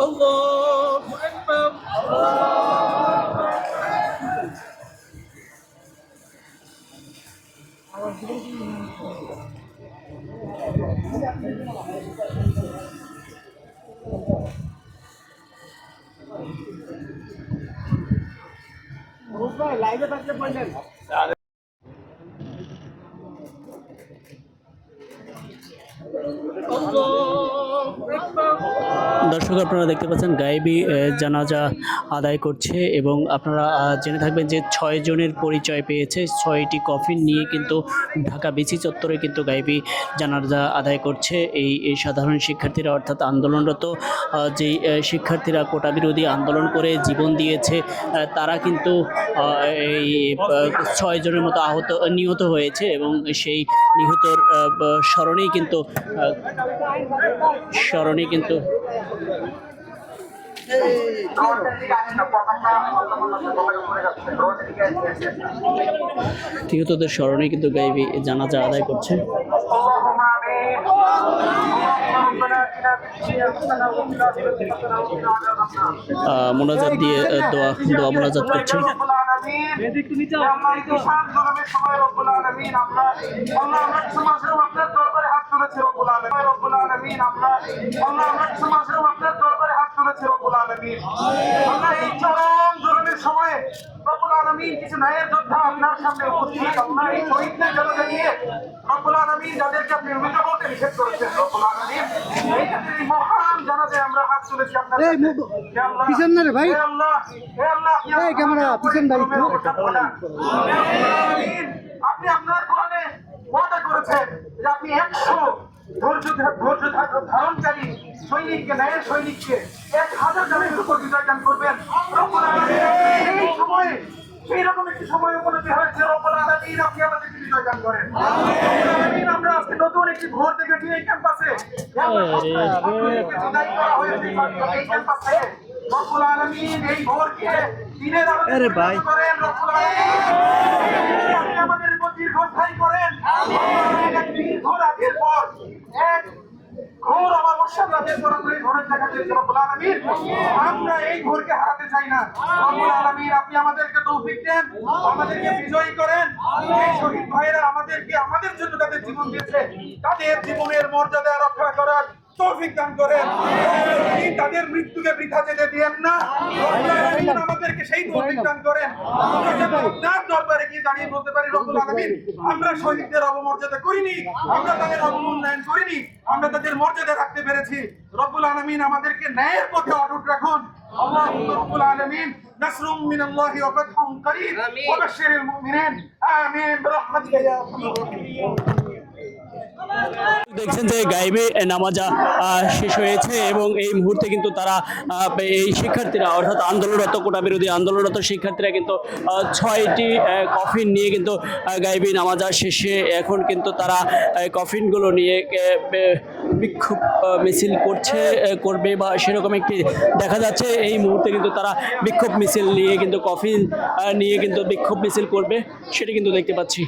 Allahu Akbar. Allahu Akbar. লাইভে থাকতে পারলেন Allah Akbar দর্শক, আপনারা দেখতে পাচ্ছেন গায়েবী জানাজা আদায় করছে এবং আপনারা জেনে থাকবেন যে ছয় জনের পরিচয় পেয়েছে। ছয়টি কফিন নিয়ে কিন্তু ঢাকা বিসি চত্বরে কিন্তু গায়েবী জানাজা আদায় করছে। এই সাধারণ শিক্ষার্থীরা অর্থাৎ আন্দোলনরত যেই শিক্ষার্থীরা কোটা বিরোধী আন্দোলন করে জীবন দিয়েছে তারা কিন্তু এই ছয় জনের মতো আহত, নিহত হয়েছে এবং সেই নিহতর স্মরণেই কিন্তু স্মরণে কিন্তু নিহতদের স্মরণে কিন্তু গাইবি জানাজা আদায় করছে। মোনাজাত দিয়ে দোয়া দোয়া মোনাজাত করছে। আপনার হাত তুলেছে আলমিন আপনার আপনার তুলেছি রব্বুল আলামিন। আল্লাহ এই চরম জুলুমের সময়ে রব্বুল আলামিন কিছু ন্যায়ের যোদ্ধা আপনার সামনে উপস্থিত আল্লাহ এই শহীদদের জন্য নিয়ে রব্বুল আলামিন যাদেরকে আপনি মৃত বলতে নিষেধ করেছেন রব্বুল আলামিন এই ক্ষেত্রে মহান আমরা হাত তুলেছি আপনার পিছন না রে ভাই। আল্লাহ, হে আল্লাহ, আপনি এই ক্যামেরা, পিছন ভাই আপনি আপনার কোরআনে ওয়াদা করেছেন যে আপনি একশো ধৈর্য ধা- ধৈর্য ধারণকারী সৈনিককে ন্যায়ের সৈনিককে এক হাজার জনের উপর বিজয় করবেন। সময়ে সেই রকম একটি সময় উপলব্ধি হয়েছে। রব্বুল আপনি আমাদেরকে বিজয় দান করেন আমরা আজকে নতুন একটি ভোর দেখেছি এই ক্যাম্পাসে। আপনাদেরকে করা হয়েছে এই ক্যাম্পাস। ভোরকে দিনের। করেন আলামিন আমাদের করেন এক দীর্ঘ রাতের পর এক ঘোর অমাবস্যার আমরা এই ঘোরের হারাতে চাই না। আলামিন আপনি আমাদেরকে তৌফিক দেন, আমাদেরকে বিজয়ী করেন। এই শহীদ ভাইয়েরা আমাদেরকে, আমাদের জন্য তাদের জীবন দিয়েছে। তাদের জীবনের মর্যাদা রক্ষা করার তৌফিক করেন। তাদের মৃত্যুকে বৃথা যেতে দিয়েন না। আমাদেরকে সেই তৌফিক দান করেন। আপনার দাঁড়িয়ে বলতে পারি রব্বুল আলামিন আমরা শহীদদের অবমর্যাদা করিনি আমরা তাদের অবমূল্যায়ন করিনি আমরা তাদের মর্যাদা রাখতে পেরেছি রব্বুল আলামিন আমাদেরকে ন্যায়ের পথে অটুট রাখুন اللهم رب العالمين نصر من الله وفتح قريب وبشر المؤمنين آمين برحمتك يا أرحم الراحمين দেখছেন যে গাইবে নামাজা শেষ হয়েছে এবং এই মুহূর্তে কিন্তু তারা এই শিক্ষার্থীরা, অর্থাৎ আন্দোলনরত কোটা বিরোধী আন্দোলনরত শিক্ষার্থীরা কিন্তু ছয়টি কফিন নিয়ে কিন্তু গাইবি নামাজা শেষে এখন কিন্তু তারা কফিনগুলো নিয়ে বিক্ষোভ মিছিল করছে করবে বা সেরকম একটি দেখা যাচ্ছে। এই মুহূর্তে কিন্তু তারা বিক্ষোভ মিছিল নিয়ে কিন্তু কফিন নিয়ে কিন্তু বিক্ষোভ মিছিল করবে, সেটা কিন্তু দেখতে পাচ্ছি।